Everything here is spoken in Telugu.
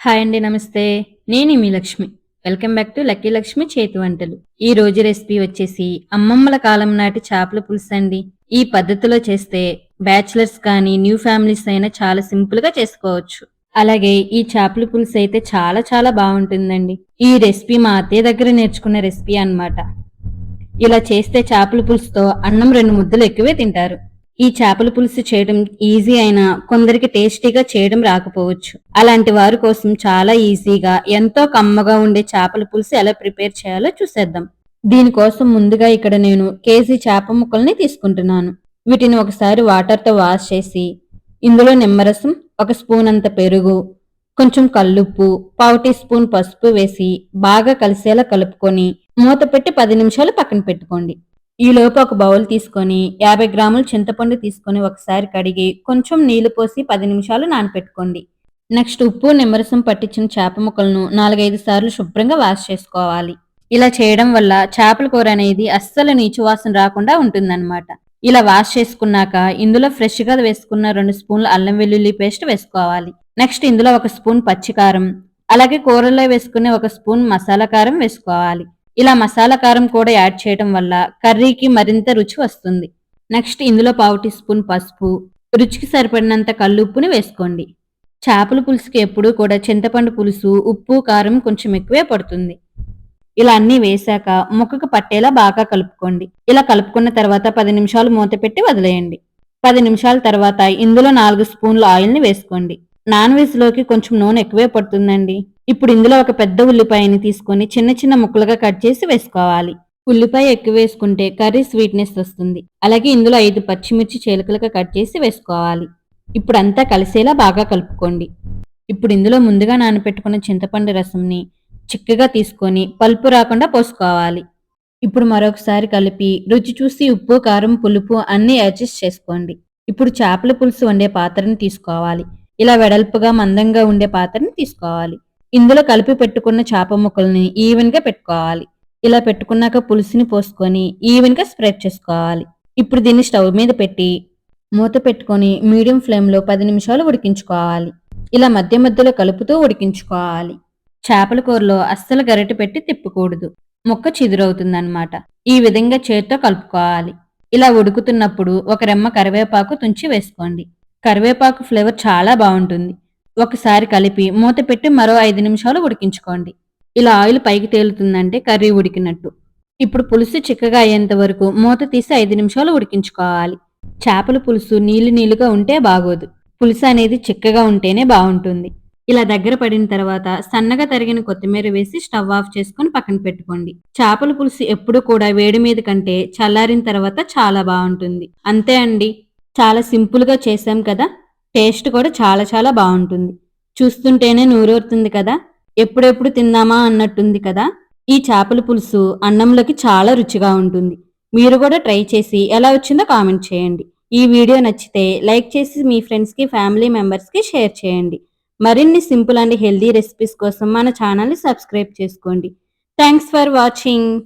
హాయ్ అండి నమస్తే. నేను మీ Lakshmi. Welcome back to lucky Lakshmi చేతి వంటలు. ఈ రోజు రెసిపీ వచ్చేసి అమ్మమ్మల కాలం నాటి చేపల పులుసు అండి. ఈ పద్ధతిలో చేస్తే బ్యాచిలర్స్ కానీ న్యూ ఫ్యామిలీస్ అయినా చాలా సింపుల్గా చేసుకోవచ్చు. అలాగే ఈ చేపల పులుసు అయితే చాలా చాలా బాగుంటుందండి. ఈ రెసిపీ మా అత్తయ్య దగ్గర నేర్చుకున్న రెసిపీ అన్నమాట. ఇలా చేస్తే చేపల పులుసుతో అన్నం రెండు ముద్దలు ఎక్కువే తింటారు. ఈ చేపల పులుసు చేయడం ఈజీ అయినా కొందరికి టేస్టీగా చేయడం రాకపోవచ్చు. అలాంటి వారి కోసం చాలా ఈజీగా ఎంతో కమ్మగా ఉండే చేపల పులుసు ఎలా ప్రిపేర్ చేయాలో చూసేద్దాం. దీనికోసం ముందుగా ఇక్కడ నేను కేజీ చేప ముక్కల్ని తీసుకుంటున్నాను. వీటిని ఒకసారి వాటర్తో వాష్ చేసి ఇందులో నిమ్మరసం ఒక స్పూన్ అంత పెరుగు కొంచెం కల్లుప్పు పావు టీ స్పూన్ పసుపు వేసి బాగా కలిసేలా కలుపుకొని మూత పెట్టి పది నిమిషాలు పక్కన పెట్టుకోండి. ఈ ఒక బౌల్ తీసుకొని యాభై గ్రాములు చింతపండు తీసుకొని ఒకసారి కడిగి కొంచెం నీళ్ళు పోసి పది నిమిషాలు నానపెట్టుకోండి. నెక్స్ట్ ఉప్పు నిమ్మరసం పట్టించిన చేప ముక్కలను నాలుగైదు సార్లు శుభ్రంగా వాష్ చేసుకోవాలి. ఇలా చేయడం వల్ల చేపల కూర అనేది అస్సలు నీచు వాసన రాకుండా ఉంటుందన్నమాట. ఇలా వాష్ చేసుకున్నాక ఇందులో ఫ్రెష్గా వేసుకున్న రెండు స్పూన్ల అల్లం వెల్లుల్లి పేస్ట్ వేసుకోవాలి. నెక్స్ట్ ఇందులో ఒక స్పూన్ పచ్చికారం అలాగే కూరల్లో వేసుకునే ఒక స్పూన్ మసాలా కారం వేసుకోవాలి. ఇలా మసాలా కారం కూడా యాడ్ చేయడం వల్ల కర్రీకి మరింత రుచి వస్తుంది. నెక్స్ట్ ఇందులో పావు టీ స్పూన్ పసుపు రుచికి సరిపడినంత కల్లుప్పుని వేసుకోండి. చేపల పులుసుకి ఎప్పుడూ కూడా చింతపండు పులుసు ఉప్పు కారం కొంచెం ఎక్కువే పడుతుంది. ఇలా అన్ని వేశాక ముక్కకు పట్టేలా బాగా కలుపుకోండి. ఇలా కలుపుకున్న తర్వాత పది నిమిషాలు మూత పెట్టి వదిలేయండి. పది నిమిషాల తర్వాత ఇందులో నాలుగు స్పూన్ల ఆయిల్ని వేసుకోండి. నాన్ వెజ్లోకి కొంచెం నూనె ఎక్కువే పడుతుందండి. ఇప్పుడు ఇందులో ఒక పెద్ద ఉల్లిపాయని తీసుకొని చిన్న చిన్న ముక్కలుగా కట్ చేసి వేసుకోవాలి. ఉల్లిపాయ ఎక్కువ వేసుకుంటే కర్రీ స్వీట్నెస్ వస్తుంది. అలాగే ఇందులో ఐదు పచ్చిమిర్చి చేలుకలుగా కట్ చేసి వేసుకోవాలి. ఇప్పుడు అంతా కలిసేలా బాగా కలుపుకోండి. ఇప్పుడు ఇందులో ముందుగా నానబెట్టుకున్న చింతపండు రసంని చిక్కగా తీసుకొని పల్పు రాకుండా పోసుకోవాలి. ఇప్పుడు మరొకసారి కలిపి రుచి చూసి ఉప్పు కారం పులుపు అన్ని అడ్జస్ట్ చేసుకోండి. ఇప్పుడు చేపల పులుసు వండే పాత్రని తీసుకోవాలి. ఇలా వెడల్పుగా మందంగా ఉండే పాత్రని తీసుకోవాలి. ఇందులో కలిపి పెట్టుకున్న చేప ముక్కల్ని ఈవెన్గా పెట్టుకోవాలి. ఇలా పెట్టుకున్నాక పులుసుని పోసుకొని ఈవెన్గా స్ప్రెడ్ చేసుకోవాలి. ఇప్పుడు దీన్ని స్టవ్ మీద పెట్టి మూత పెట్టుకొని మీడియం ఫ్లేమ్లో పది నిమిషాలు ఉడికించుకోవాలి. ఇలా మధ్య మధ్యలో కలుపుతూ ఉడికించుకోవాలి. చేపల కూరలో అస్సలు గరిటె పెట్టి తిప్పకూడదు. ముక్క చిదురవుతుందన్నమాట. ఈ విధంగా చేత్తో కలుపుకోవాలి. ఇలా ఉడుకుతున్నప్పుడు ఒక రెమ్మ కరివేపాకు తుంచి వేసుకోండి. కరివేపాకు ఫ్లేవర్ చాలా బాగుంటుంది. ఒకసారి కలిపి మూత పెట్టి మరో ఐదు నిమిషాలు ఉడికించుకోండి. ఇలా ఆయిల్ పైకి తేలుతుందంటే కర్రీ ఉడికినట్టు. ఇప్పుడు పులుసు చిక్కగా అయ్యేంత వరకు మూత తీసి ఐదు నిమిషాలు ఉడికించుకోవాలి. చేపల పులుసు నీళ్ళు నీళ్ళుగా ఉంటే బాగోదు. పులుసు అనేది చిక్కగా ఉంటేనే బాగుంటుంది. ఇలా దగ్గర పడిన తర్వాత సన్నగా తరిగిన కొత్తిమీర వేసి స్టవ్ ఆఫ్ చేసుకుని పక్కన పెట్టుకోండి. చేపల పులుసు ఎప్పుడు కూడా వేడి మీద కంటే చల్లారిన తర్వాత చాలా బాగుంటుంది. అంతే అండి. చాలా సింపుల్గా చేసాం కదా. టేస్ట్ కూడా చాలా చాలా బాగుంటుంది. చూస్తుంటేనే నూరూరుతుంది కదా. ఎప్పుడెప్పుడు తిందామా అన్నట్టుంది కదా. ఈ చేపల పులుసు అన్నంలోకి చాలా రుచిగా ఉంటుంది. మీరు కూడా ట్రై చేసి ఎలా వచ్చిందో కామెంట్ చేయండి. ఈ వీడియో నచ్చితే లైక్ చేసి మీ ఫ్రెండ్స్కి ఫ్యామిలీ మెంబర్స్కి షేర్ చేయండి. మరిన్ని సింపుల్ అండ్ హెల్దీ రెసిపీస్ కోసం మన ఛానల్ని సబ్స్క్రైబ్ చేసుకోండి. Thanks for watching.